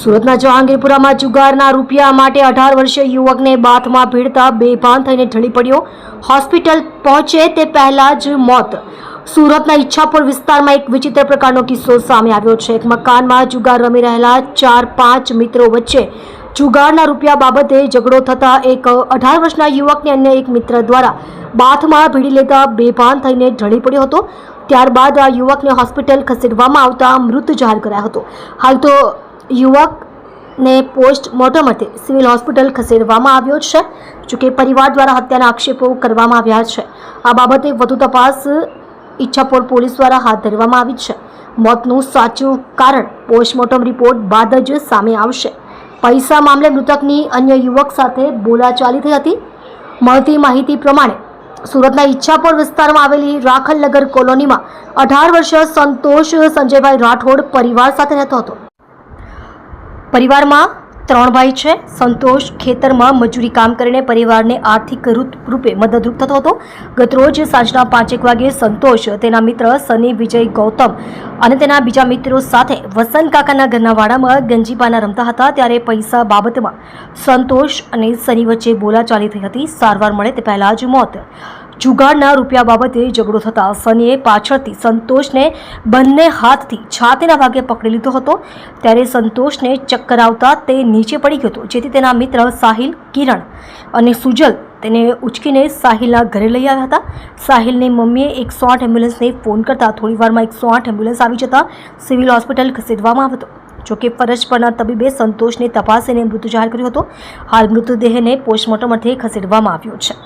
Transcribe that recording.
સુરતના જહાંગીરપુરામાં જુગારના રૂપિયા માટે અઢાર વર્ષીય યુવકને બાથમાં ભીડતા બેભાન થઈને ઢળી પડ્યો. હોસ્પિટલ પહોંચે તે પહેલાં જ મોત. સુરતના ઈચ્છાપુર વિસ્તારમાં એક વિચિત્ર પ્રકારનો કિસ્સો સામે આવ્યો છે. એક મકાનમાં જુગાર રમી રહેલા ચાર પાંચ મિત્રો વચ્ચે જુગારના રૂપિયા બાબતે ઝઘડો થતાં એક અઢાર વર્ષના યુવકને અન્ય એક મિત્ર દ્વારા બાથમાં ભીડી લેતા બેભાન થઈને ઢળી પડ્યો હતો. ત્યારબાદ આ યુવકને હોસ્પિટલ ખસેડવામાં આવતા મૃત જાહેર કરાયો હતો. હાલ તો યુવકને પોસ્ટ મોર્ટમ સિવિલ હોસ્પિટલ ખસેડવામાં આવ્યો છે, જોકે પરિવાર દ્વારા હત્યાના આક્ષેપો કરવામાં આવ્યા છે. આ બાબતે વધુ તપાસ ઈચ્છાપોર પોલીસ દ્વારા હાથ ધરવામાં આવી છે. મોતનું સાચું કારણ પોસ્ટમોર્ટમ રિપોર્ટ બાદ જ સામે આવશે. પૈસા મામલે મૃતકની અન્ય યુવક સાથે બોલાચાલી થઈ હતી. મળતી માહિતી પ્રમાણે સુરતના ઈચ્છાપોર વિસ્તારમાં આવેલી રાખલનગર કોલોનીમાં અઢાર વર્ષીય સંતોષ સંજયભાઈ રાઠોડ પરિવાર સાથે રહેતો હતો. પરિવારમાં ત્રણ ભાઈ છે. સંતોષ ખેતરમાં મજૂરી કામ કરીને પરિવારને આર્થિક રૂપ- રૂપે મદદરૂપ થતો હતો. ગતરોજ સાંજના પાંચેક વાગે સંતોષ, તેના મિત્ર સની, વિજય, ગૌતમ અને તેના બીજા મિત્રો સાથે વસંત કાકાના ઘરના વાડામાં ગંજીપાના રમતા હતા. ત્યારે પૈસા બાબતમાં સંતોષ અને સની વચ્ચે બોલાચાલી થઈ હતી. સારવાર મળે તે પહેલાં જ મોત જુગારના રૂપિયા બાબતે ઝઘડો થતા સનીએ પાછળથી સંતોષને બંને હાથથી છાતીના ભાગે પકડી લીધો હતો. ત્યારે સંતોષને ચક્કર આવતા તે નીચે પડી ગયો હતો, જેથી તેના મિત્ર સાહિલ કિરણ અને સુજલ તેને ઉચકીને સાહિલના ઘરે લઈ આવ્યા હતા. સાહિલની મમ્મીએ એકસો આઠ એમ્બ્યુલન્સને ફોન કરતા થોડીવારમાં એકસો આઠ એમ્બ્યુલન્સ આવી જતા સિવિલ હોસ્પિટલ ખસેડવામાં આવ્યો હતો. જોકે ફરજ પરના તબીબે સંતોષને તપાસીને મૃત્યુ જાહેર કર્યો હતો. હાલ મૃતદેહને પોસ્ટમોર્ટમ અર્થે ખસેડવામાં આવ્યો છે.